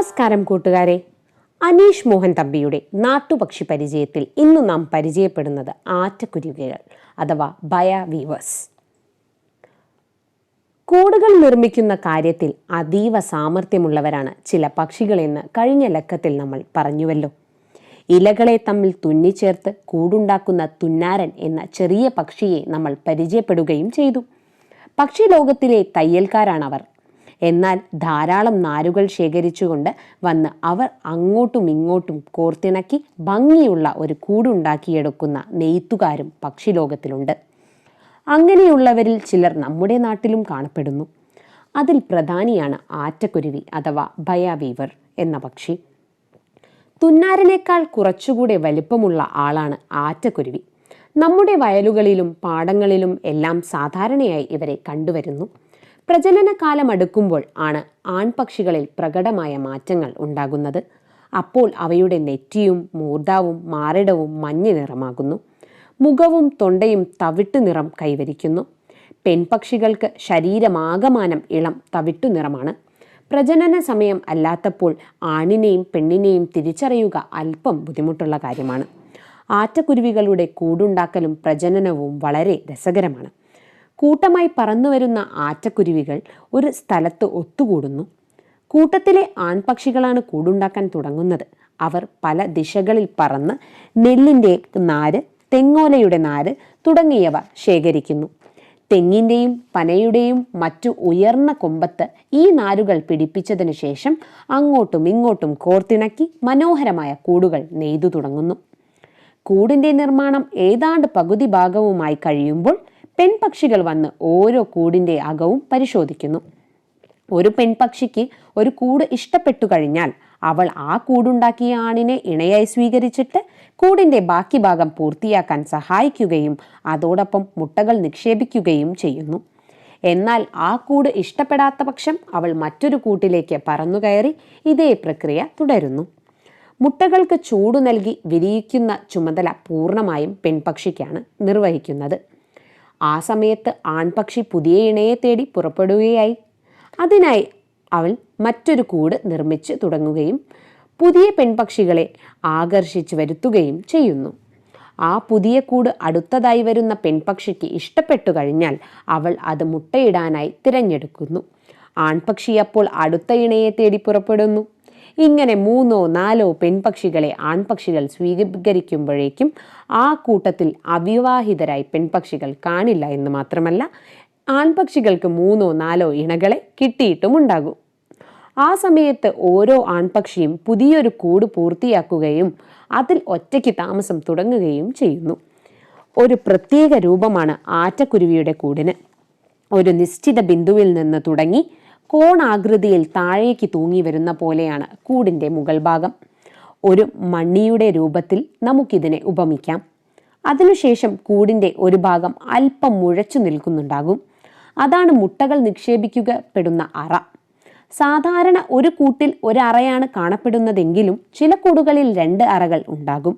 നമസ്കാരം കൂട്ടുകാരെ. അനീഷ് മോഹൻ തമ്പിയുടെ നാട്ടുപക്ഷി പരിചയത്തിൽ ഇന്ന് നാം പരിചയപ്പെടുന്നത് ആറ്റക്കുരുവികൾ അഥവാ ബയ വീവേഴ്സ്. കൂടുകൾ നിർമ്മിക്കുന്ന കാര്യത്തിൽ അതീവ സാമർഥ്യമുള്ളവരാണ് ചില പക്ഷികളെന്ന് കഴിഞ്ഞ ലക്കത്തിൽ നമ്മൾ പറഞ്ഞുവല്ലോ. ഇലകളെ തമ്മിൽ തുന്നിച്ചേർത്ത് കൂടുണ്ടാക്കുന്ന തുന്നാരൻ എന്ന ചെറിയ പക്ഷിയെ നമ്മൾ പരിചയപ്പെടുകയും ചെയ്തു. പക്ഷി ലോകത്തിലെ തയ്യൽക്കാരാണവർ എന്നാൽ ധാരാളം നാരുകൾ ശേഖരിച്ചുകൊണ്ട് വന്ന് അവർ അങ്ങോട്ടും ഇങ്ങോട്ടും കോർത്തിണക്കി ഭംഗിയുള്ള ഒരു കൂടുണ്ടാക്കിയെടുക്കുന്ന നെയ്ത്തുകാരും പക്ഷിലോകത്തിലുണ്ട്. അങ്ങനെയുള്ളവരിൽ ചിലർ നമ്മുടെ നാട്ടിലും കാണപ്പെടുന്നു. അതിൽ പ്രധാനിയാണ് ആറ്റക്കുരുവി അഥവാ ബയാവീവർ എന്ന പക്ഷി. തുന്നാരനേക്കാൾ കുറച്ചുകൂടെ വലിപ്പമുള്ള ആളാണ് ആറ്റക്കുരുവി. നമ്മുടെ വയലുകളിലും പാടങ്ങളിലും എല്ലാം സാധാരണയായി ഇവരെ കണ്ടുവരുന്നു. പ്രജനനകാലം അടുക്കുമ്പോൾ ആണ് ആൺപക്ഷികളിൽ പ്രകടമായ മാറ്റങ്ങൾ ഉണ്ടാകുന്നത്. അപ്പോൾ അവയുടെ നെറ്റിയും മൂർദാവും മാറിടവും മഞ്ഞ നിറമാകുന്നു. മുഖവും തൊണ്ടയും തവിട്ടു നിറം കൈവരിക്കുന്നു. പെൺപക്ഷികൾക്ക് ശരീരമാകമാനം ഇളം തവിട്ടു നിറമാണ്. പ്രജനന സമയം അല്ലാത്തപ്പോൾ ആണിനെയും പെണ്ണിനെയും തിരിച്ചറിയുക അല്പം ബുദ്ധിമുട്ടുള്ള കാര്യമാണ്. ആറ്റക്കുരുവികളുടെ കൂടുണ്ടാക്കലും പ്രജനനവും വളരെ രസകരമാണ്. കൂട്ടമായി പറന്നുവരുന്ന ആറ്റക്കുരുവികൾ ഒരു സ്ഥലത്ത് ഒത്തുകൂടുന്നു. കൂട്ടത്തിലെ ആൺപക്ഷികളാണ് കൂടുണ്ടാക്കാൻ തുടങ്ങുന്നത്. അവർ പല ദിശകളിൽ പറന്ന് നെല്ലിന്റെ നാര് തെങ്ങോലയുടെ നാര് തുടങ്ങിയവ ശേഖരിക്കുന്നു. തെങ്ങിന്റെയും പനയുടെയും മറ്റു ഉയർന്ന കൊമ്പത്ത് ഈ നാരുകൾ പിടിപ്പിച്ചതിന് ശേഷം അങ്ങോട്ടും ഇങ്ങോട്ടും കോർത്തിണക്കി മനോഹരമായ കൂടുകൾ നെയ്തു തുടങ്ങുന്നു. കൂടിന്റെ നിർമ്മാണം ഏതാണ്ട് പകുതി ഭാഗവുമായി കഴിയുമ്പോൾ പെൺപക്ഷികൾ വന്ന് ഓരോ കൂടിന്റെ അകവും പരിശോധിക്കുന്നു. ഒരു പെൺപക്ഷിക്ക് ഒരു കൂട് ഇഷ്ടപ്പെട്ടു കഴിഞ്ഞാൽ അവൾ ആ കൂടുണ്ടാക്കിയ ആണിനെ ഇണയായി സ്വീകരിച്ചിട്ട് കൂടിന്റെ ബാക്കി ഭാഗം പൂർത്തിയാക്കാൻ സഹായിക്കുകയും അതോടൊപ്പം മുട്ടകൾ നിക്ഷേപിക്കുകയും ചെയ്യുന്നു. എന്നാൽ ആ കൂട് ഇഷ്ടപ്പെടാത്ത പക്ഷം അവൾ മറ്റൊരു കൂട്ടിലേക്ക് പറന്നുകയറി ഇതേ പ്രക്രിയ തുടരുന്നു. മുട്ടകൾക്ക് ചൂട് നൽകി വിരിയിക്കുന്ന ചുമതല പൂർണമായും പെൺപക്ഷിക്കാണ് നിർവഹിക്കുന്നത്. ആ സമയത്ത് ആൺപക്ഷി പുതിയ ഇണയെ തേടി പുറപ്പെടുകയായി. അതിനായി അവൾ മറ്റൊരു കൂട് നിർമ്മിച്ച് തുടങ്ങുകയും പുതിയ പെൺപക്ഷികളെ ആകർഷിച്ചു വരുത്തുകയും ചെയ്യുന്നു. ആ പുതിയ കൂട് അടുത്തതായി വരുന്ന പെൺപക്ഷിക്ക് ഇഷ്ടപ്പെട്ടു കഴിഞ്ഞാൽ അവൾ അത് മുട്ടയിടാനായി തിരഞ്ഞെടുക്കുന്നു. ആൺപക്ഷി അപ്പോൾ അടുത്ത ഇണയെ തേടി പുറപ്പെടുന്നു. ഇങ്ങനെ മൂന്നോ നാലോ പെൺപക്ഷികളെ ആൺപക്ഷികൾ സ്വീകരിക്കുമ്പോഴേക്കും ആ കൂട്ടത്തിൽ അവിവാഹിതരായി പെൺപക്ഷികൾ കാണില്ല എന്ന് മാത്രമല്ല ആൺപക്ഷികൾക്ക് മൂന്നോ നാലോ ഇണകളെ കിട്ടിയിട്ടുമുണ്ടാകും ആ സമയത്ത് ഓരോ ആൺപക്ഷിയും പുതിയൊരു കൂട് പൂർത്തിയാക്കുകയും അതിൽ ഒറ്റയ്ക്ക് താമസം തുടങ്ങുകയും ചെയ്യുന്നു. ഒരു പ്രത്യേക രൂപമാണ് ആറ്റക്കുരുവിയുടെ കൂടിന്. ഒരു നിശ്ചിത ബിന്ദുവിൽ നിന്ന് തുടങ്ങി കോണാകൃതിയിൽ താഴേക്ക് തൂങ്ങി വരുന്ന പോലെയാണ് കൂടിന്റെ മുകൾ ഭാഗം. ഒരു മണ്ണിയുടെ രൂപത്തിൽ നമുക്കിതിനെ ഉപമിക്കാം. അതിനുശേഷം കൂടിന്റെ ഒരു ഭാഗം അല്പം മുഴച്ചു നിൽക്കുന്നുണ്ടാകും. അതാണ് മുട്ടകൾ നിക്ഷേപിക്കപ്പെടുന്ന അറ. സാധാരണ ഒരു കൂട്ടിൽ ഒരറയാണ് കാണപ്പെടുന്നതെങ്കിലും ചില കൂടുകളിൽ രണ്ട് അറകൾ ഉണ്ടാകും.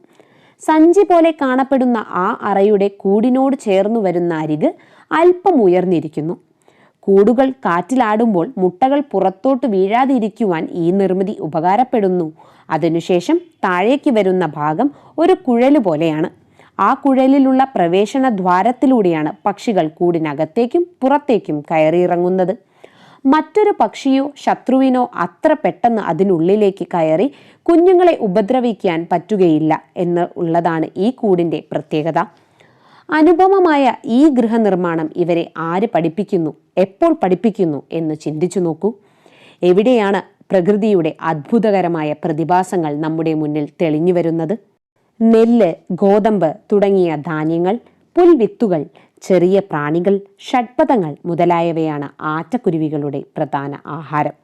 സഞ്ചി പോലെ കാണപ്പെടുന്ന ആ അറയുടെ കൂടിനോട് ചേർന്നു വരുന്ന അരിക് അല്പം ഉയർന്നിരിക്കുന്നു. കൂടുകൾ കാറ്റിലാടുമ്പോൾ മുട്ടകൾ പുറത്തോട്ട് വീഴാതിരിക്കുവാൻ ഈ നിർമ്മിതി ഉപകാരപ്പെടുന്നു. അതിനുശേഷം താഴേക്ക് വരുന്ന ഭാഗം ഒരു കുഴലു പോലെയാണ്. ആ കുഴലിലുള്ള പ്രവേശന ദ്വാരത്തിലൂടെയാണ് പക്ഷികൾ കൂടിനകത്തേക്കും പുറത്തേക്കും കയറിയിറങ്ങുന്നത്. മറ്റൊരു പക്ഷിയോ ശത്രുവിനോ അത്ര പെട്ടെന്ന് അതിനുള്ളിലേക്ക് കയറി കുഞ്ഞുങ്ങളെ ഉപദ്രവിക്കാൻ പറ്റുകയില്ല എന്ന് ഉള്ളതാണ് ഈ കൂടിന്റെ പ്രത്യേകത. അനുപമമായ ഈ ഗൃഹനിർമ്മാണം ഇവരെ ആര് പഠിപ്പിക്കുന്നു? എപ്പോൾ പഠിപ്പിക്കുന്നു? എന്ന് ചിന്തിച്ചു നോക്കൂ. എവിടെയാണ് പ്രകൃതിയുടെ അത്ഭുതകരമായ പ്രതിഭാസങ്ങൾ നമ്മുടെ മുന്നിൽ തെളിഞ്ഞു വരുന്നത്? നെല്ല് ഗോതമ്പ് തുടങ്ങിയ ധാന്യങ്ങൾ പുൽവിത്തുകൾ ചെറിയ പ്രാണികൾ ഷഡ്പഥങ്ങൾ മുതലായവയാണ് ആറ്റക്കുരുവികളുടെ പ്രധാന ആഹാരം.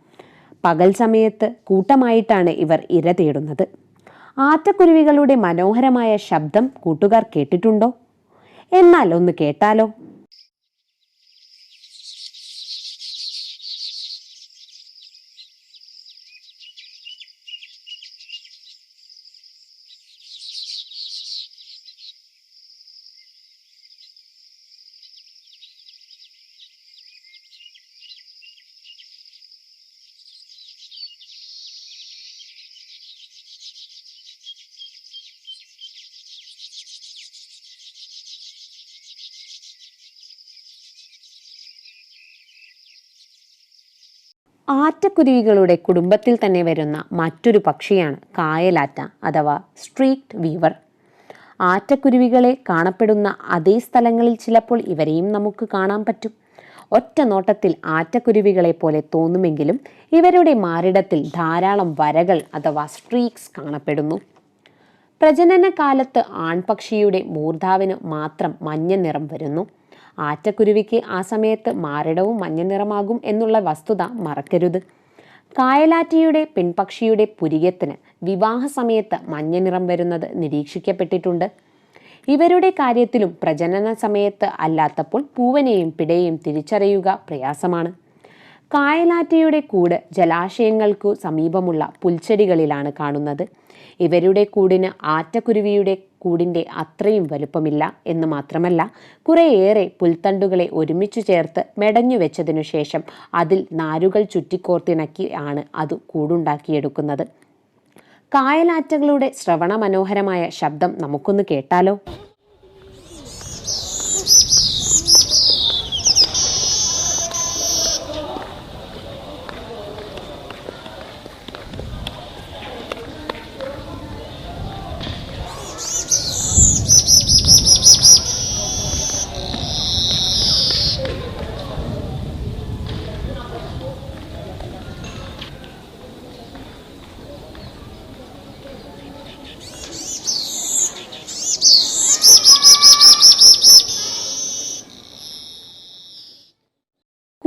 പകൽ സമയത്ത് കൂട്ടമായിട്ടാണ് ഇവർ ഇര തേടുന്നത്. ആറ്റക്കുരുവികളുടെ മനോഹരമായ ശബ്ദം കൂട്ടുകാർ കേട്ടിട്ടുണ്ടോ? എന്നാൽ ഒന്ന് കേട്ടാലോ? ആറ്റക്കുരുവികളുടെ കുടുംബത്തിൽ തന്നെ വരുന്ന മറ്റൊരു പക്ഷിയാണ് കായലാറ്റ അഥവാ സ്ട്രീക്ട് വീവർ. ആറ്റക്കുരുവികളെ കാണപ്പെടുന്ന അതേ സ്ഥലങ്ങളിൽ ചിലപ്പോൾ ഇവരെയും നമുക്ക് കാണാൻ പറ്റും. ഒറ്റ നോട്ടത്തിൽ ആറ്റക്കുരുവികളെ പോലെ തോന്നുമെങ്കിലും ഇവരുടെ മാറിടത്തിൽ ധാരാളം വരകൾ അഥവാ സ്ട്രീക്സ് കാണപ്പെടുന്നു. പ്രജനന കാലത്ത് ആൺപക്ഷിയുടെ മൂർധാവിന് മാത്രം മഞ്ഞ നിറം വരുന്നു. ആറ്റക്കുരുവിക്ക് ആ സമയത്ത് മാറിടവും മഞ്ഞ നിറമാകും എന്നുള്ള വസ്തുത മറക്കരുത്. കായലാറ്റിയുടെ പെൺപക്ഷിയുടെ പുരികത്തിന് വിവാഹ സമയത്ത് മഞ്ഞ നിറം വരുന്നത് നിരീക്ഷിക്കപ്പെട്ടിട്ടുണ്ട്. ഇവരുടെ കാര്യത്തിലും പ്രജനന സമയത്ത് അല്ലാത്തപ്പോൾ പൂവനെയും പിടയെയും തിരിച്ചറിയുക പ്രയാസമാണ്. കായലാറ്റയുടെ കൂട് ജലാശയങ്ങൾക്കു സമീപമുള്ള പുൽച്ചെടികളിലാണ് കാണുന്നത്. ഇവരുടെ കൂടിന് ആറ്റക്കുരുവിയുടെ കൂടിന്റെ അത്രയും വലുപ്പമില്ല എന്ന് മാത്രമല്ല കുറേയേറെ പുൽത്തണ്ടുകളെ ഒരുമിച്ചു ചേർത്ത് മെടഞ്ഞു വെച്ചതിനു ശേഷം അതിൽ നാരുകൾ ചുറ്റിക്കോർത്തിണക്കി ആണ് അത് കൂടുണ്ടാക്കിയെടുക്കുന്നത്. കായലാറ്റകളുടെ ശ്രവണ മനോഹരമായ ശബ്ദം നമുക്കൊന്ന് കേട്ടാലോ?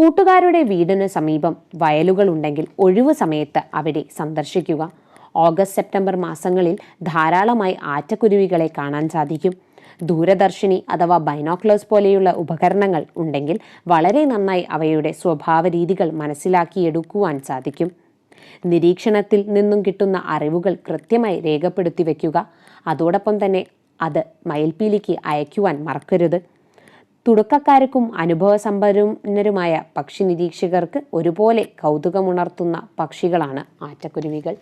കൂട്ടുകാരുടെ വീടിന് സമീപം വയലുകൾ ഉണ്ടെങ്കിൽ ഒഴിവു സമയത്ത് അവിടെ സന്ദർശിക്കുക. ഓഗസ്റ്റ് സെപ്റ്റംബർ മാസങ്ങളിൽ ധാരാളമായി ആറ്റക്കുരുവികളെ കാണാൻ സാധിക്കും. ദൂരദർശിനി അഥവാ ബൈനോക്ലേഴ്സ് പോലെയുള്ള ഉപകരണങ്ങൾ ഉണ്ടെങ്കിൽ വളരെ നന്നായി അവയുടെ സ്വഭാവ രീതികൾ മനസ്സിലാക്കിയെടുക്കുവാൻ സാധിക്കും. നിരീക്ഷണത്തിൽ നിന്നും കിട്ടുന്ന അറിവുകൾ കൃത്യമായി രേഖപ്പെടുത്തി വയ്ക്കുക. അതോടൊപ്പം തന്നെ അത് മയിൽപ്പീലിക്ക് അയക്കുവാൻ മറക്കരുത്. തുടക്കക്കാർക്കും അനുഭവസമ്പന്നരുമായ പക്ഷി നിരീക്ഷകർക്ക് ഒരുപോലെ കൗതുകമുണർത്തുന്ന പക്ഷികളാണ് ആറ്റക്കുരുവികൾ.